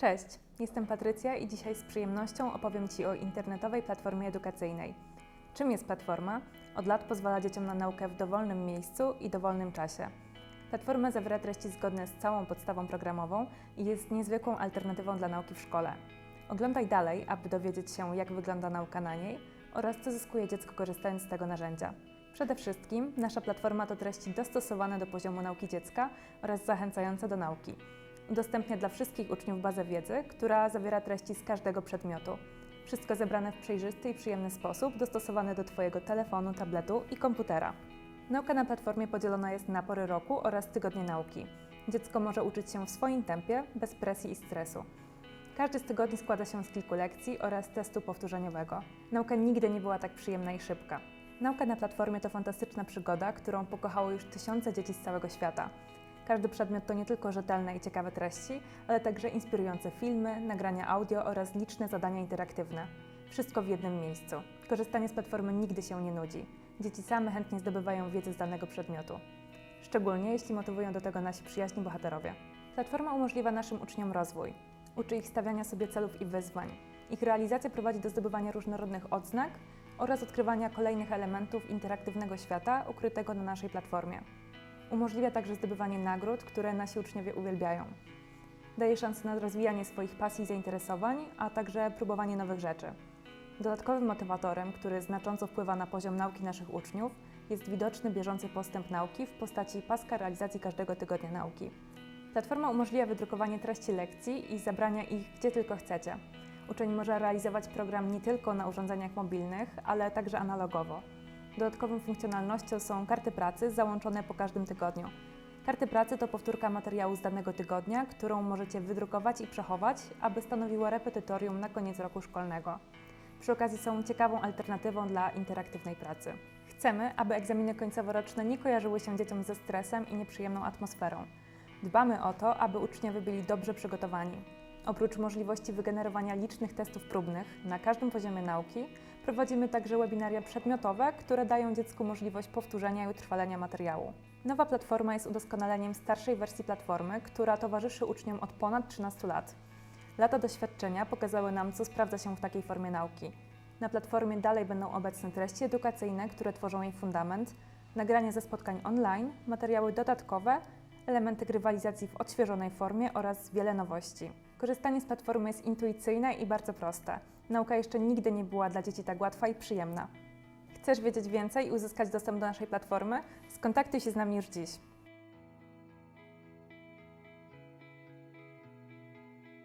Cześć, jestem Patrycja i dzisiaj z przyjemnością opowiem Ci o internetowej platformie edukacyjnej. Czym jest platforma? Od lat pozwala dzieciom na naukę w dowolnym miejscu i dowolnym czasie. Platforma zawiera treści zgodne z całą podstawą programową i jest niezwykłą alternatywą dla nauki w szkole. Oglądaj dalej, aby dowiedzieć się, jak wygląda nauka na niej oraz co zyskuje dziecko korzystając z tego narzędzia. Przede wszystkim nasza platforma to treści dostosowane do poziomu nauki dziecka oraz zachęcające do nauki. Udostępnia dla wszystkich uczniów bazę wiedzy, która zawiera treści z każdego przedmiotu. Wszystko zebrane w przejrzysty i przyjemny sposób, dostosowany do Twojego telefonu, tabletu i komputera. Nauka na platformie podzielona jest na pory roku oraz tygodnie nauki. Dziecko może uczyć się w swoim tempie, bez presji i stresu. Każdy z tygodni składa się z kilku lekcji oraz testu powtórzeniowego. Nauka nigdy nie była tak przyjemna i szybka. Nauka na platformie to fantastyczna przygoda, którą pokochało już tysiące dzieci z całego świata. Każdy przedmiot to nie tylko rzetelne i ciekawe treści, ale także inspirujące filmy, nagrania audio oraz liczne zadania interaktywne. Wszystko w jednym miejscu. Korzystanie z platformy nigdy się nie nudzi. Dzieci same chętnie zdobywają wiedzę z danego przedmiotu. Szczególnie jeśli motywują do tego nasi przyjaźni bohaterowie. Platforma umożliwia naszym uczniom rozwój. Uczy ich stawiania sobie celów i wyzwań. Ich realizacja prowadzi do zdobywania różnorodnych odznak oraz odkrywania kolejnych elementów interaktywnego świata ukrytego na naszej platformie. Umożliwia także zdobywanie nagród, które nasi uczniowie uwielbiają. Daje szansę na rozwijanie swoich pasji i zainteresowań, a także próbowanie nowych rzeczy. Dodatkowym motywatorem, który znacząco wpływa na poziom nauki naszych uczniów, jest widoczny bieżący postęp nauki w postaci paska realizacji każdego tygodnia nauki. Platforma umożliwia wydrukowanie treści lekcji i zabrania ich gdzie tylko chcecie. Uczeń może realizować program nie tylko na urządzeniach mobilnych, ale także analogowo. Dodatkową funkcjonalnością są karty pracy załączone po każdym tygodniu. Karty pracy to powtórka materiału z danego tygodnia, którą możecie wydrukować i przechować, aby stanowiła repetytorium na koniec roku szkolnego. Przy okazji są ciekawą alternatywą dla interaktywnej pracy. Chcemy, aby egzaminy końcoworoczne nie kojarzyły się dzieciom ze stresem i nieprzyjemną atmosferą. Dbamy o to, aby uczniowie byli dobrze przygotowani. Oprócz możliwości wygenerowania licznych testów próbnych na każdym poziomie nauki, prowadzimy także webinaria przedmiotowe, które dają dziecku możliwość powtórzenia i utrwalenia materiału. Nowa platforma jest udoskonaleniem starszej wersji platformy, która towarzyszy uczniom od ponad 13 lat. Lata doświadczenia pokazały nam, co sprawdza się w takiej formie nauki. Na platformie dalej będą obecne treści edukacyjne, które tworzą jej fundament, nagrania ze spotkań online, materiały dodatkowe, elementy grywalizacji w odświeżonej formie oraz wiele nowości. Korzystanie z platformy jest intuicyjne i bardzo proste. Nauka jeszcze nigdy nie była dla dzieci tak łatwa i przyjemna. Chcesz wiedzieć więcej i uzyskać dostęp do naszej platformy? Skontaktuj się z nami już dziś.